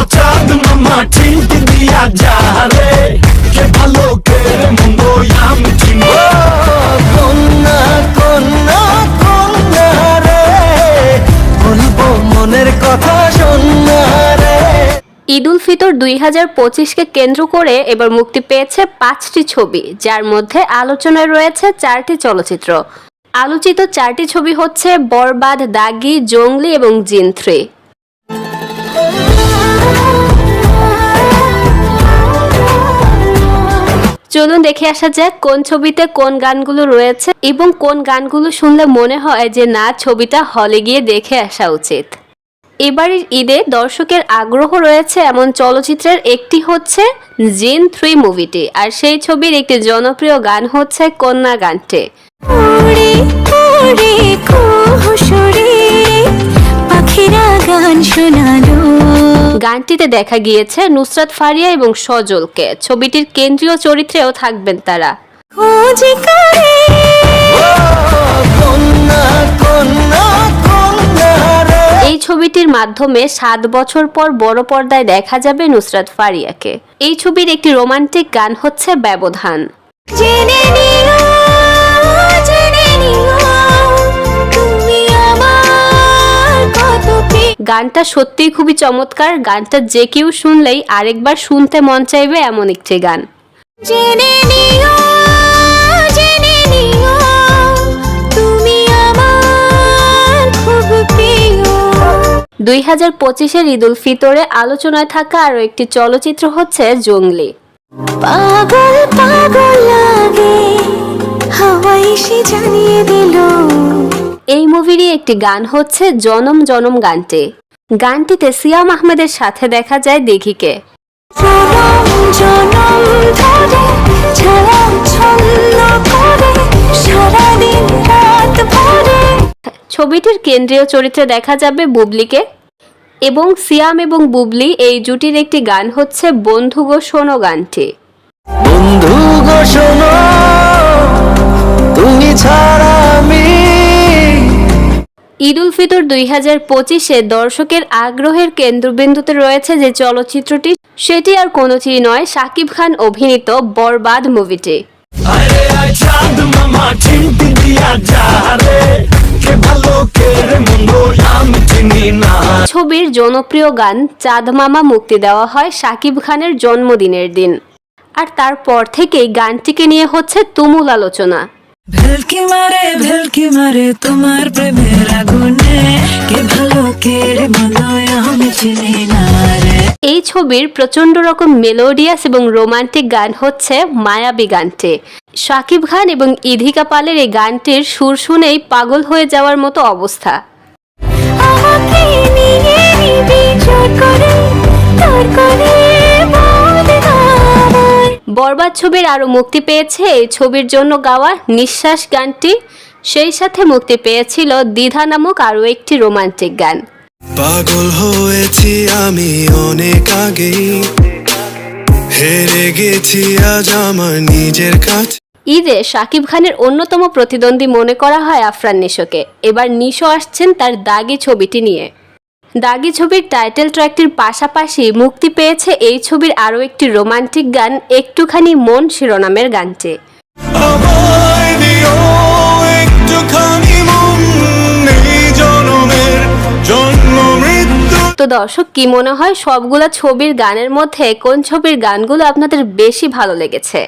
আমার চাঁদ মামা ঠিক দিয়া যা রে কে ভালো কে রে মন্দ আমি চিনব। কন্যা কন্যা কন্যা রে বলব মনের কথা সন্ধ্যা রে। ঈদ উল ফিতর দুই হাজার পঁচিশকে কেন্দ্র করে এবার মুক্তি পেয়েছে পাঁচটি ছবি যার মধ্যে আলোচনায় রয়েছে চারটি চলচ্চিত্র। আলোচিত চারটি ছবি হচ্ছে বরবাদ দাগি জঙ্গলি এবং জিন থ্রি। চলুন দেখে আসা যাক কোন ছবিতে কোন গানগুলো রয়েছে এবং কোন গানগুলো শুনলে মনে হয় যে না, ছবিটা হলে গিয়ে দেখে আসা উচিত। এবারের ঈদে দর্শকের আগ্রহ রয়েছে এমন চলচ্চিত্রের একটি হচ্ছে জিন থ্রি মুভিটি আর সেই ছবির একটি জনপ্রিয় গান হচ্ছে কন্যা গানটি। পাখিরা গান শোনালো। গানটিতে দেখা গিয়েছে নুসরাত ফারিয়া এবং সজলকে। ছবিটির কেন্দ্রীয় চরিত্রেও থাকবেন তারা। এই ছবিটির মাধ্যমে সাত বছর পর বড় পর্দায় দেখা যাবে নুসরাত ফারিয়াকে। এই ছবির একটি রোমান্টিক গান হচ্ছে ব্যবধান। জেনে গানটা সত্যিই খুবই চমৎকার। গানটা যে কেউ শুনলেই আরেকবার শুনতে মন চাইবে এমন একটি গান। জেনে নিও জেনে নিও তুমি আমার খুব প্রিয়। দুই হাজার পঁচিশের ঈদ উল ফিতরে আলোচনায় থাকা আরও একটি চলচ্চিত্র হচ্ছে জঙ্গলি। পাগল পাগল লাগে হাওয়াই সে জানিয়ে দিল। মুভিরই একটি গান হচ্ছে জনম জনম গানটি। গানটিতে সিয়াম আহমেদের সাথে দেখা যায় দিঘিকে। জনম জনম ধরে ছায়া ছন্ন করে সারাদিন রাত ভরে। ছবিটির কেন্দ্রীয় চরিত্রে দেখা যাবে বুবলিকে। এবং সিয়াম এবং বুবলি এই জুটির একটি গান হচ্ছে বন্ধু গো শোনো গানটি। বন্ধু গো শোনো তুমি ছাড়া আমি ঈদ উল ফিতর দুই হাজার পঁচিশে দর্শকের আগ্রহের কেন্দ্রবিন্দুতে রয়েছে যে চলচ্চিত্রটি সেটি আর কোনোটি নয় শাকিব খান অভিনীত বরবাদ মুভিটি। ছবির জনপ্রিয় গান চাঁদ মামা মুক্তি দেওয়া হয় শাকিব খানের জন্মদিনের দিন। আর তারপর থেকেই গানটিকে নিয়ে হচ্ছে তুমুল আলোচনা। ভেলকি মারে ভেলকি মারে তোমার প্রেমের আগুনে। কে ভালো কে আমি চিনি না রে। এই ছবির প্রচণ্ড রকম মেলোডিয়াস এবং রোমান্টিক গান হচ্ছে মায়াবী গানটি। শাকিব খান এবং ইধিকা পালের এই গানটির সুর শুনেই পাগল হয়ে যাওয়ার মতো অবস্থা। আমাকে নিয়ে নিবি জোর করে তোর করে। বরবাদ ছবির আরও মুক্তি পেয়েছে। এই ছবির জন্য গাওয়া নিঃশ্বাস গানটি সেই সাথে মুক্তি পেয়েছিল দ্বিধা নামক আরও একটি রোমান্টিক গান। পাগল হয়েছি আমি অনেক আগেই। হেরে গেছি আজ আমার নিজের কাছে ঈদে শাকিব খানের অন্যতম প্রতিদ্বন্দ্বী মনে করা হয় আফরান নিশোকে। এবার নিশো আসছেন তার দাগি ছবিটি নিয়ে। দাগি ছবির টাইটেল ট্র্যাকটির পাশাপাশি মুক্তি পেয়েছে এই ছবির আরও একটি রোমান্টিক গান একটুখানি মন শিরোনামের গানটি। তো দর্শক কি মনে হয় সবগুলা ছবির গানের মধ্যে কোন ছবির গানগুলো আপনাদের বেশি ভালো লেগেছে?